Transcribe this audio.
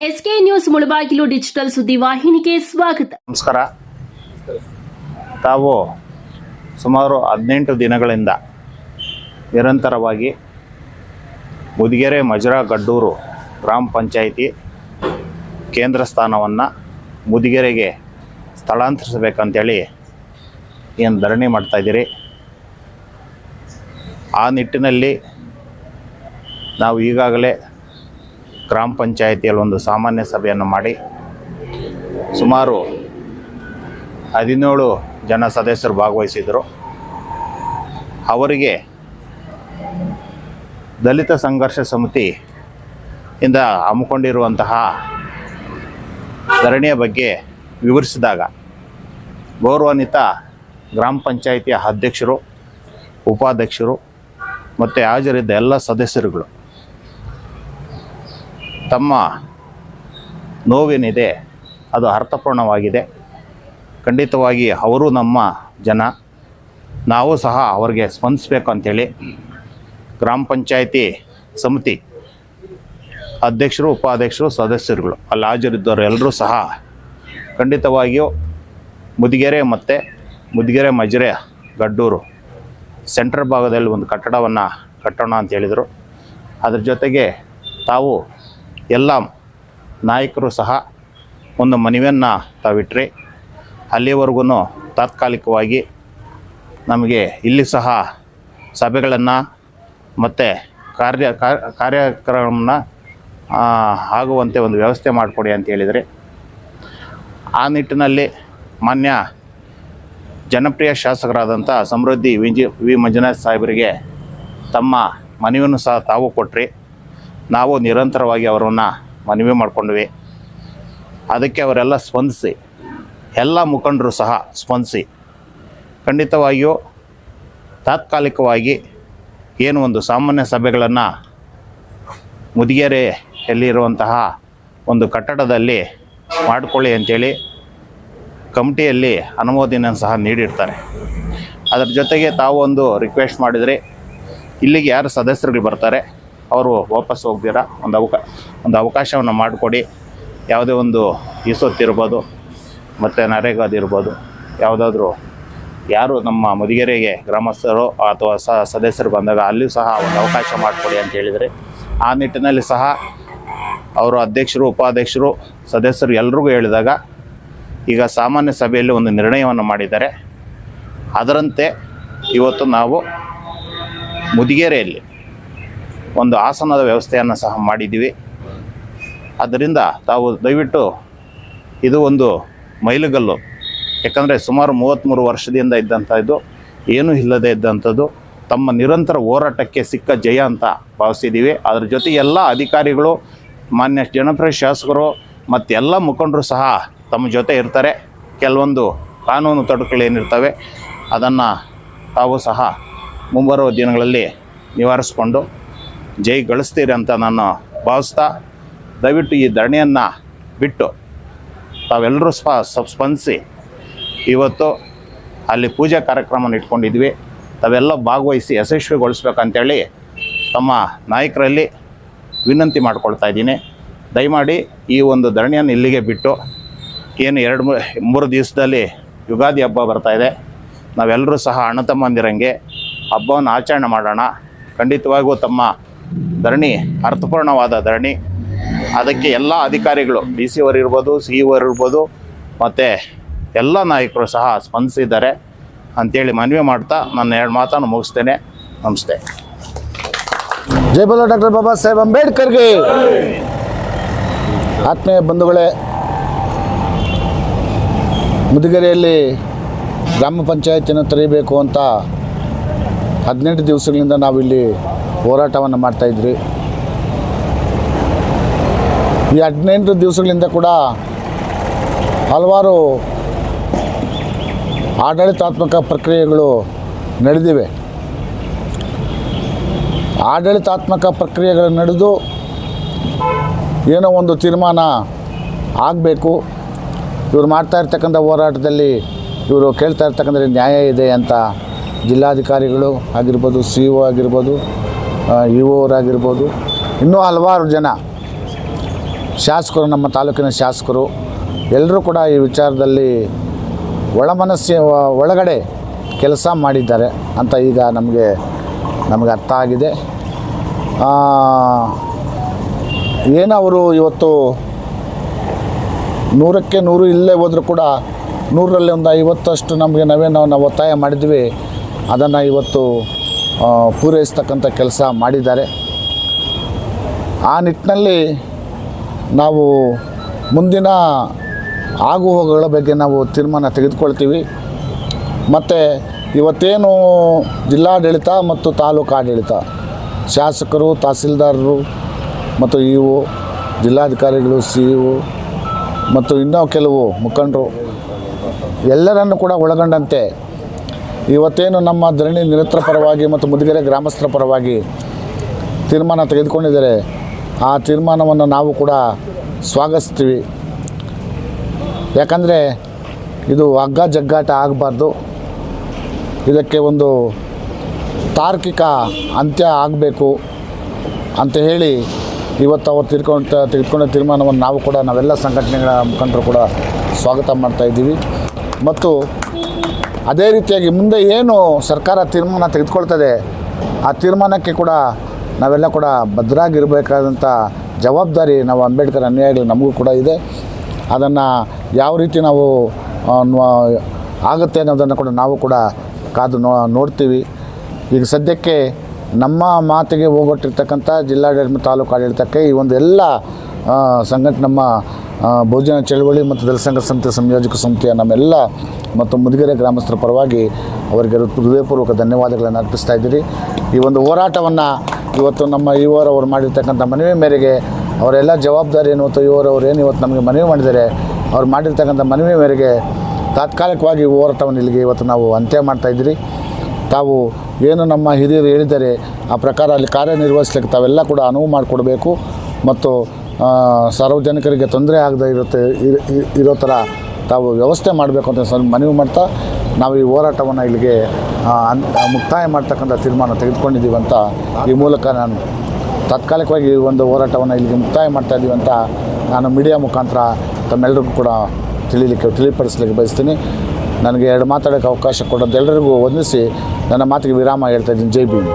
SK news Mulbagal digital ಸುದ್ದಿ ವಾಹಿನಿಗೆ ಸ್ವಾಗತ. ನಮಸ್ಕಾರ. ತಾವು ಸುಮಾರು ಹದಿನೆಂಟು ದಿನಗಳಿಂದ ನಿರಂತರವಾಗಿ ಮುದಿಗೆರೆ ಮಜರಾ ಗಡ್ಡೂರು ಗ್ರಾಮ ಪಂಚಾಯಿತಿ ಕೇಂದ್ರ ಸ್ಥಾನವನ್ನು ಮುದಿಗೆರೆಗೆ ಸ್ಥಳಾಂತರಿಸಬೇಕಂತೇಳಿ ಏನು ಧರಣಿ ಮಾಡ್ತಾಯಿದ್ದೀರಿ ಆ ನಿಟ್ಟಿನಲ್ಲಿ ನಾವು ಈಗಾಗಲೇ ಗ್ರಾಮ ಪಂಚಾಯಿತಿಯಲ್ಲಿ ಒಂದು ಸಾಮಾನ್ಯ ಸಭೆಯನ್ನು ಮಾಡಿ ಸುಮಾರು ಹದಿನೇಳು ಜನ ಸದಸ್ಯರು ಭಾಗವಹಿಸಿದರು ಅವರಿಗೆ ದಲಿತ ಸಂಘರ್ಷ ಸಮಿತಿ ಇಂದ ಹಮ್ಮಿಕೊಂಡಿರುವಂತಹ ಧರಣಿಯ ಬಗ್ಗೆ ವಿವರಿಸಿದಾಗ ಗೌರವಾನ್ವಿತ ಗ್ರಾಮ ಪಂಚಾಯಿತಿಯ ಅಧ್ಯಕ್ಷರು, ಉಪಾಧ್ಯಕ್ಷರು ಮತ್ತು ಹಾಜರಿದ್ದ ಎಲ್ಲ ಸದಸ್ಯರುಗಳು ತಮ್ಮ ನೋವೇನಿದೆ, ಅದು ಅರ್ಥಪೂರ್ಣವಾಗಿದೆ. ಖಂಡಿತವಾಗಿ ಅವರು ನಮ್ಮ ಜನ. ನಾವು ಸಹ ಅವರಿಗೆ ಸ್ಪಂದಿಸಬೇಕು ಅಂಥೇಳಿ ಗ್ರಾಮ ಪಂಚಾಯಿತಿ ಸಮಿತಿ ಅಧ್ಯಕ್ಷರು, ಉಪಾಧ್ಯಕ್ಷರು, ಸದಸ್ಯರುಗಳು ಅಲ್ಲಿ ಹಾಜರಿದ್ದವರು ಎಲ್ಲರೂ ಸಹ ಖಂಡಿತವಾಗಿಯೂ ಮುದಿಗೆರೆ ಮತ್ತು ಮುದಿಗೆರೆ ಮಜರೆ ಗಡ್ಡೂರು ಸೆಂಟ್ರ್ ಭಾಗದಲ್ಲಿ ಒಂದು ಕಟ್ಟಡವನ್ನು ಕಟ್ಟೋಣ ಅಂತ ಹೇಳಿದರು. ಅದ್ರ ಜೊತೆಗೆ ತಾವು ಎಲ್ಲ ನಾಯಕರು ಸಹ ಒಂದು ಮನವಿಯನ್ನು ತಾವಿಟ್ರಿ ಅಲ್ಲಿವರೆಗೂ ತಾತ್ಕಾಲಿಕವಾಗಿ ನಮಗೆ ಇಲ್ಲಿ ಸಹ ಸಭೆಗಳನ್ನು ಮತ್ತು ಕಾರ್ಯ ಕಾರ್ಯಕ್ರಮನ ಆಗುವಂತೆ ಒಂದು ವ್ಯವಸ್ಥೆ ಮಾಡಿಕೊಡಿ ಅಂತ ಹೇಳಿದರೆ, ಆ ನಿಟ್ಟಿನಲ್ಲಿ ಮಾನ್ಯ ಜನಪ್ರಿಯ ಶಾಸಕರಾದಂಥ ಸಮೃದ್ಧಿ ವಿಂಜಿ ವಿ ಮಂಜುನಾಥ್ ಸಾಹೇಬರಿಗೆ ತಮ್ಮ ಮನವಿಯನ್ನು ಸಹ ತಾವು ಕೊಟ್ರಿ ನಾವು ನಿರಂತರವಾಗಿ ಅವರನ್ನು ಮನವಿ ಮಾಡಿಕೊಂಡ್ವಿ. ಅದಕ್ಕೆ ಅವರೆಲ್ಲ ಸ್ಪಂದಿಸಿ, ಎಲ್ಲ ಮುಖಂಡರು ಸಹ ಸ್ಪಂದಿಸಿ, ಖಂಡಿತವಾಗಿಯೂ ತಾತ್ಕಾಲಿಕವಾಗಿ ಏನು ಒಂದು ಸಾಮಾನ್ಯ ಸಭೆಗಳನ್ನು ಮುದಿಗೆರೆಯಲ್ಲಿರುವಂತಹ ಒಂದು ಕಟ್ಟಡದಲ್ಲಿ ಮಾಡಿಕೊಳ್ಳಿ ಅಂಥೇಳಿ ಕಮಿಟಿಯಲ್ಲಿ ಅನುಮೋದನೆ ಸಹ ನೀಡಿರ್ತಾರೆ. ಅದರ ಜೊತೆಗೆ ತಾವು ಒಂದು ರಿಕ್ವೆಸ್ಟ್ ಮಾಡಿದರೆ ಇಲ್ಲಿಗೆ ಯಾರು ಸದಸ್ಯರುಗಳು ಬರ್ತಾರೆ? ಅವರು ವಾಪಸ್ ಹೋಗ್ದಿರ ಒಂದು ಅವಕಾಶ ಒಂದು ಅವಕಾಶವನ್ನು ಮಾಡಿಕೊಡಿ. ಯಾವುದೇ ಒಂದು ಈಸೊತ್ತಿರ್ಬೋದು ಮತ್ತು ನರೇಗಾದಿರ್ಬೋದು ಯಾವುದಾದ್ರೂ ಯಾರು ನಮ್ಮ ಮುದಿಗೆರೆಗೆ ಗ್ರಾಮಸ್ಥರು ಅಥವಾ ಸ, ಸದಸ್ಯರು ಬಂದಾಗ ಅಲ್ಲಿಯೂ ಸಹ ಒಂದು ಅವಕಾಶ ಮಾಡಿಕೊಡಿ ಅಂತ ಹೇಳಿದರೆ, ಆ ನಿಟ್ಟಿನಲ್ಲಿ ಸಹ ಅವರು ಅಧ್ಯಕ್ಷರು, ಉಪಾಧ್ಯಕ್ಷರು, ಸದಸ್ಯರು ಎಲ್ರಿಗೂ ಹೇಳಿದಾಗ ಈಗ ಸಾಮಾನ್ಯ ಸಭೆಯಲ್ಲಿ ಒಂದು ನಿರ್ಣಯವನ್ನು ಮಾಡಿದ್ದಾರೆ. ಅದರಂತೆ ಇವತ್ತು ನಾವು ಮುದಿಗೆರೆಯಲ್ಲಿ ಒಂದು ಆಸನದ ವ್ಯವಸ್ಥೆಯನ್ನು ಸಹ ಮಾಡಿದ್ದೀವಿ. ಆದ್ದರಿಂದ ತಾವು ದಯವಿಟ್ಟು ಇದು ಒಂದು ಮೈಲುಗಲ್ಲು. ಯಾಕಂದರೆ ಸುಮಾರು ಮೂವತ್ತ್ಮೂರು ವರ್ಷದಿಂದ ಇದ್ದಂಥದ್ದು, ಏನೂ ಇಲ್ಲದೆ ಇದ್ದಂಥದ್ದು, ತಮ್ಮ ನಿರಂತರ ಹೋರಾಟಕ್ಕೆ ಸಿಕ್ಕ ಜಯ ಅಂತ ಭಾವಿಸಿದ್ದೀವಿ. ಅದರ ಜೊತೆ ಎಲ್ಲ ಅಧಿಕಾರಿಗಳು, ಮಾನ್ಯ ಜನಪ್ರಿಯ ಶಾಸಕರು ಮತ್ತು ಎಲ್ಲ ಮುಖಂಡರು ಸಹ ತಮ್ಮ ಜೊತೆ ಇರ್ತಾರೆ. ಕೆಲವೊಂದು ಕಾನೂನು ತೊಡಕುಗಳೇನಿರ್ತವೆ ಅದನ್ನು ತಾವು ಸಹ ಮುಂಬರುವ ದಿನಗಳಲ್ಲಿ ನಿವಾರಿಸ್ಕೊಂಡು ಜೈ ಗಳಿಸ್ತೀರಿ ಅಂತ ನಾನು ಭಾವಿಸ್ತಾ, ದಯವಿಟ್ಟು ಈ ಧರಣಿಯನ್ನು ಬಿಟ್ಟು ತಾವೆಲ್ಲರೂ ಸ್ಪ, ಸ್ಪಂದಿಸಿ. ಇವತ್ತು ಅಲ್ಲಿ ಪೂಜಾ ಕಾರ್ಯಕ್ರಮನ ಇಟ್ಕೊಂಡಿದ್ವಿ. ತಾವೆಲ್ಲ ಭಾಗವಹಿಸಿ ಯಶಸ್ವಿಗೊಳಿಸ್ಬೇಕಂತೇಳಿ ತಮ್ಮ ನಾಯಕರಲ್ಲಿ ವಿನಂತಿ ಮಾಡ್ಕೊಳ್ತಾ ಇದ್ದೀನಿ. ದಯಮಾಡಿ ಈ ಒಂದು ಧರಣಿಯನ್ನು ಇಲ್ಲಿಗೆ ಬಿಟ್ಟು ಏನು ಎರಡು ಮೂರು ದಿವಸದಲ್ಲಿ ಯುಗಾದಿ ಹಬ್ಬ ಬರ್ತಾ ಇದೆ. ನಾವೆಲ್ಲರೂ ಸಹ ಅಣ್ಣ ತಮ್ಮಂದಿರಂಗೆ ಹಬ್ಬವನ್ನು ಆಚರಣೆ ಮಾಡೋಣ. ಖಂಡಿತವಾಗೂ ತಮ್ಮ ಧರಣಿ, ಅರ್ಥಪೂರ್ಣವಾದ ಧರಣಿ. ಅದಕ್ಕೆ ಎಲ್ಲ ಅಧಿಕಾರಿಗಳು, ಡಿ ಸಿ ಅವರು ಇರ್ಬೋದು, ಸಿ ಇ ಇರ್ಬೋದು, ಮತ್ತು ಎಲ್ಲ ನಾಯಕರು ಸಹ ಸ್ಪಂದಿಸಿದ್ದಾರೆ ಅಂತೇಳಿ ಮನವಿ ಮಾಡ್ತಾ ನನ್ನ ಎರಡು ಮಾತನ್ನು ಮುಗಿಸ್ತೇನೆ. ನಮಸ್ತೆ. ಜೈ ಬಲ ಡಾಕ್ಟರ್ ಬಾಬಾ ಸಾಹೇಬ್ ಅಂಬೇಡ್ಕರ್ಗೆ. ಆತ್ಮೀಯ ಬಂಧುಗಳೇ, ಮುದುಗೆರೆಯಲ್ಲಿ ಗ್ರಾಮ ಪಂಚಾಯತಿನ ತೆರೆಯಬೇಕು ಅಂತ ಹದಿನೆಂಟು ದಿವಸಗಳಿಂದ ನಾವಿಲ್ಲಿ ಹೋರಾಟವನ್ನು ಮಾಡ್ತಾಯಿದ್ರಿ ಈ ಹದಿನೆಂಟು ದಿವಸಗಳಿಂದ ಕೂಡ ಹಲವಾರು ಆಡಳಿತಾತ್ಮಕ ಪ್ರಕ್ರಿಯೆಗಳು ನಡೆದಿವೆ. ಆಡಳಿತಾತ್ಮಕ ಪ್ರಕ್ರಿಯೆಗಳು ನಡೆದು ಏನೋ ಒಂದು ತೀರ್ಮಾನ ಆಗಬೇಕು. ಇವರು ಮಾಡ್ತಾ ಇರ್ತಕ್ಕಂಥ ಹೋರಾಟದಲ್ಲಿ ಇವರು ಕೇಳ್ತಾ ಇರ್ತಕ್ಕಂಥ ನ್ಯಾಯ ಇದೆ ಅಂತ ಜಿಲ್ಲಾಧಿಕಾರಿಗಳು ಆಗಿರ್ಬೋದು, ಸಿ ಒ ಆಗಿರ್ಬೋದು ಇ ಓರಾಗಿರ್ಬೋದು. ಇನ್ನೂ ಹಲವಾರು ಜನ ಶಾಸಕರು ನಮ್ಮ ತಾಲೂಕಿನ ಶಾಸಕರು ಎಲ್ಲರೂ ಕೂಡ ಈ ವಿಚಾರದಲ್ಲಿ ಒಳ ಮನಸ್ಸಿ ಒಳಗಡೆ ಕೆಲಸ ಮಾಡಿದ್ದಾರೆ ಅಂತ ಈಗ ನಮಗೆ ನಮಗೆ ಅರ್ಥ ಆಗಿದೆ. ಆ, ಏನು ಅವರು ಇವತ್ತು ನೂರಕ್ಕೆ ನೂರು ಇಲ್ಲೇ ಹೋದರೂ ಕೂಡ ನೂರರಲ್ಲಿ ಒಂದು ಐವತ್ತಷ್ಟು ನಮಗೆ ನಾವೇನು ನಾವು ಒತ್ತಾಯ ಮಾಡಿದ್ವಿ. ಅದನ್ನು ಇವತ್ತು ಪೂರೈಸ್ತಕ್ಕಂಥ ಕೆಲಸ ಮಾಡಿದ್ದಾರೆ. ಆ ನಿಟ್ಟಿನಲ್ಲಿ ನಾವು ಮುಂದಿನ ಆಗುಹೋಗುಗಳ ಬಗ್ಗೆ ನಾವು ತೀರ್ಮಾನ ತೆಗೆದುಕೊಳ್ತೀವಿ. ಮತ್ತು ಇವತ್ತೇನು ಜಿಲ್ಲಾಡಳಿತ ಮತ್ತು ತಾಲೂಕು ಆಡಳಿತ, ಶಾಸಕರು, ತಹಸೀಲ್ದಾರರು ಮತ್ತು ಇ ಒ, ಜಿಲ್ಲಾಧಿಕಾರಿಗಳು, ಸಿ ಇ ಒ ಮತ್ತು ಇನ್ನೂ ಕೆಲವು ಮುಖಂಡರು ಎಲ್ಲರನ್ನು ಕೂಡ ಒಳಗೊಂಡಂತೆ ಇವತ್ತೇನು ನಮ್ಮ ಧರಣಿ ನಿರತರ ಪರವಾಗಿ ಮತ್ತು ಮುದುಗೆರೆ ಗ್ರಾಮಸ್ಥರ ಪರವಾಗಿ ತೀರ್ಮಾನ ತೆಗೆದುಕೊಂಡಿದ್ದಾರೆ, ಆ ತೀರ್ಮಾನವನ್ನು ನಾವು ಕೂಡ ಸ್ವಾಗತಿಸ್ತೀವಿ. ಯಾಕಂದರೆ ಇದು ಹಗ್ಗ ಜಗ್ಗಾಟ ಆಗಬಾರ್ದು. ಇದಕ್ಕೆ ಒಂದು ತಾರ್ಕಿಕ ಅಂತ್ಯ ಆಗಬೇಕು ಅಂತ ಹೇಳಿ ಇವತ್ತು ಅವರು ತೀರ್ಕೊಂಡ ತೆಗೆದುಕೊಂಡ ತೀರ್ಮಾನವನ್ನು ನಾವು ಕೂಡ ನಾವೆಲ್ಲ ಸಂಘಟನೆಗಳ ಮುಖಂಡರು ಕೂಡ ಸ್ವಾಗತ ಮಾಡ್ತಾಯಿದ್ದೀವಿ ಮತ್ತು ಅದೇ ರೀತಿಯಾಗಿ ಮುಂದೆ ಏನು ಸರ್ಕಾರ ತೀರ್ಮಾನ ತೆಗೆದುಕೊಳ್ತದೆ, ಆ ತೀರ್ಮಾನಕ್ಕೆ ಕೂಡ ನಾವೆಲ್ಲ ಕೂಡ ಭದ್ರಾಗಿರಬೇಕಾದಂಥ ಜವಾಬ್ದಾರಿ ನಾವು ಅಂಬೇಡ್ಕರ್ ಅನ್ಯಾಯಗಳು ನಮಗೂ ಕೂಡ ಇದೆ. ಅದನ್ನು ಯಾವ ರೀತಿ ನಾವು ಆಗುತ್ತೆ ಅನ್ನೋದನ್ನು ಕೂಡ ನಾವು ಕೂಡ ಕಾದು ನೋ, ನೋಡ್ತೀವಿ. ಈಗ ಸದ್ಯಕ್ಕೆ ನಮ್ಮ ಮಾತಿಗೆ ಹೋಗೊಟ್ಟಿರ್ತಕ್ಕಂಥ ಜಿಲ್ಲಾಡಳಿತ ತಾಲೂಕು ಆಡಳಿತಕ್ಕೆ ಈ ಒಂದು ಎಲ್ಲ ಸಂಘಟನೆ ನಮ್ಮ ಬಹುಜನ ಚಳವಳಿ ಮತ್ತು ದಲಿತ ಸಂಸ್ಥೆ ಸಂಯೋಜಕ ಸಂಸ್ಥೆಯ ನಮ್ಮೆಲ್ಲ ಮತ್ತು ಮುದಿಗೆರೆ ಗ್ರಾಮಸ್ಥರ ಪರವಾಗಿ ಅವರಿಗೆ ಹೃದಯಪೂರ್ವಕ ಧನ್ಯವಾದಗಳನ್ನು ಅರ್ಪಿಸ್ತಾ ಇದ್ದೀರಿ. ಈ ಒಂದು ಹೋರಾಟವನ್ನು ಇವತ್ತು ನಮ್ಮ ಇವರವರು ಮಾಡಿರ್ತಕ್ಕಂಥ ಮನವಿ ಮೇರೆಗೆ ಅವರೆಲ್ಲ ಜವಾಬ್ದಾರಿ ಏನು ಮತ್ತು ಇವರವರು ಏನು ಇವತ್ತು ನಮಗೆ ಮನವಿ ಮಾಡಿದರೆ ಅವ್ರು ಮಾಡಿರ್ತಕ್ಕಂಥ ಮನವಿ ಮೇರೆಗೆ ತಾತ್ಕಾಲಿಕವಾಗಿ ಹೋರಾಟವನ್ನು ಇಲ್ಲಿಗೆ ಇವತ್ತು ನಾವು ಅಂತ್ಯ ಮಾಡ್ತಾ ಇದ್ದೀರಿ. ತಾವು ಏನು ನಮ್ಮ ಹಿರಿಯರು ಹೇಳಿದ್ದಾರೆ, ಆ ಪ್ರಕಾರ ಅಲ್ಲಿ ಕಾರ್ಯನಿರ್ವಹಿಸ್ಲಿಕ್ಕೆ ತಾವೆಲ್ಲ ಕೂಡ ಅನುವು ಮಾಡಿಕೊಡಬೇಕು ಮತ್ತು ಸಾರ್ವಜನಿಕರಿಗೆ ತೊಂದರೆ ಆಗದೆ ಇರುತ್ತೆ ಇರ್- ಥರ ತಾವು ವ್ಯವಸ್ಥೆ ಮಾಡಬೇಕು ಅಂತ ಸ್ವಲ್ಪ ಮನವಿ ಮಾಡ್ತಾ ನಾವು ಈ ಹೋರಾಟವನ್ನು ಇಲ್ಲಿಗೆ ಮುಕ್ತಾಯ ಮಾಡ್ತಕ್ಕಂಥ ತೀರ್ಮಾನ ತೆಗೆದುಕೊಂಡಿದ್ದೀವಿ ಅಂತ ಈ ಮೂಲಕ ನಾನು ತಾತ್ಕಾಲಿಕವಾಗಿ ಈ ಒಂದು ಹೋರಾಟವನ್ನು ಇಲ್ಲಿಗೆ ಮುಕ್ತಾಯ ಮಾಡ್ತಾ ಇದ್ದೀವಿ ಅಂತ ನಾನು ಮೀಡಿಯಾ ಮುಖಾಂತರ ತಮ್ಮೆಲ್ಲರಿಗೂ ಕೂಡ ತಿಳಿಲಿಕ್ಕೆ, ತಿಳಿಪಡಿಸಲಿಕ್ಕೆ ಬಯಸ್ತೀನಿ. ನನಗೆ ಎರಡು ಮಾತಾಡೋಕ್ಕೆ ಅವಕಾಶ ಕೊಡೋದು ಎಲ್ಲರಿಗೂ ವಂದಿಸಿ ನನ್ನ ಮಾತಿಗೆ ವಿರಾಮ ಹೇಳ್ತಾ ಇದ್ದೀನಿ. ಜೈ ಭೀಮ್.